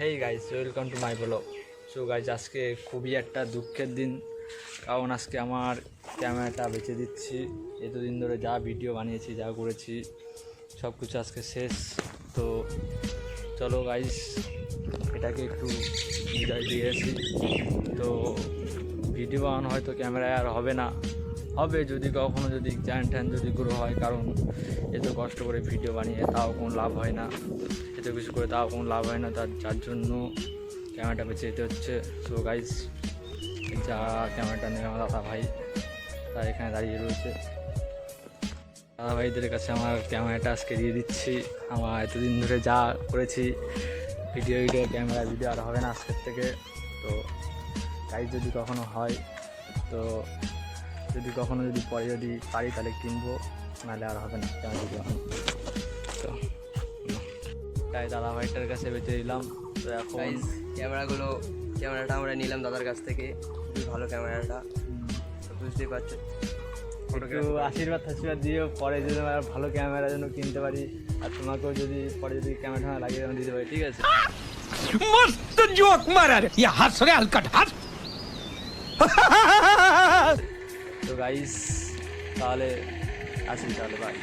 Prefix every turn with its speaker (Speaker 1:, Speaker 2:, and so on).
Speaker 1: Hey guys welcome to my blog so guys আজকে খুবই একটা দুঃখের দিন। কারণ আজকে আমার ক্যামেরাটা বেঁচে দিচ্ছি। এতদিন ধরে যা ভিডিও বানিয়েছি, যা করেছি সব কিছু আজকে শেষ। তো চলো গাইজ এটাকে একটু বিদায় দিয়েছি তো ভিডিও বানানো হয়তো ক্যামেরায় আর হবে না। হবে যদি কখনো যদি চ্যান ট্যান যদি গ্রো হয়, কারণ এত কষ্ট করে ভিডিও বানিয়ে তাও কোনো লাভ হয় না। এত কিছু করে তাও কোনো লাভ হয় না, তার, যার জন্য ক্যামেরাটা বেঁচে যেতে হচ্ছে। সো গাইজ যা ক্যামেরাটা নেবে আমার দাদা ভাই, তারা এখানে দাঁড়িয়ে রয়েছে। দাদা ভাইদের কাছে আমার ক্যামেরাটা আজকে দিয়ে দিচ্ছি। আমার এতদিন ধরে যা করেছি ভিডিও ভিডিও ক্যামেরা ভিডিও আর হবে না আজকের থেকে। তো গাইজ যদি কখনো হয়, তো যদি কখনো যদি পরে যদি পারি তাহলে কিনবো নাহলে আর হবে না। তো তাই দাদা ভাইটার কাছে বেঁচে দিলাম। তো
Speaker 2: ক্যামেরাগুলো ক্যামেরাটা আমরা নিলাম দাদার কাছ থেকে। খুবই ভালো ক্যামেরাটা। বুঝতেই পারছ।
Speaker 1: একটু আশীর্বাদ আশীর্বাদ দিয়েও পরে যদি আমার ভালো ক্যামেরা যেন কিনতে পারি আর তোমাকেও যদি পরে যদি ক্যামেরা ঠামা লাগিয়ে যেন দিতে পারি ঠিক আছে?
Speaker 3: মস্ত জোক মারার ইয়া হাসরে হালকা
Speaker 1: হাস গাইস তাহলে আসি তাহলে বাই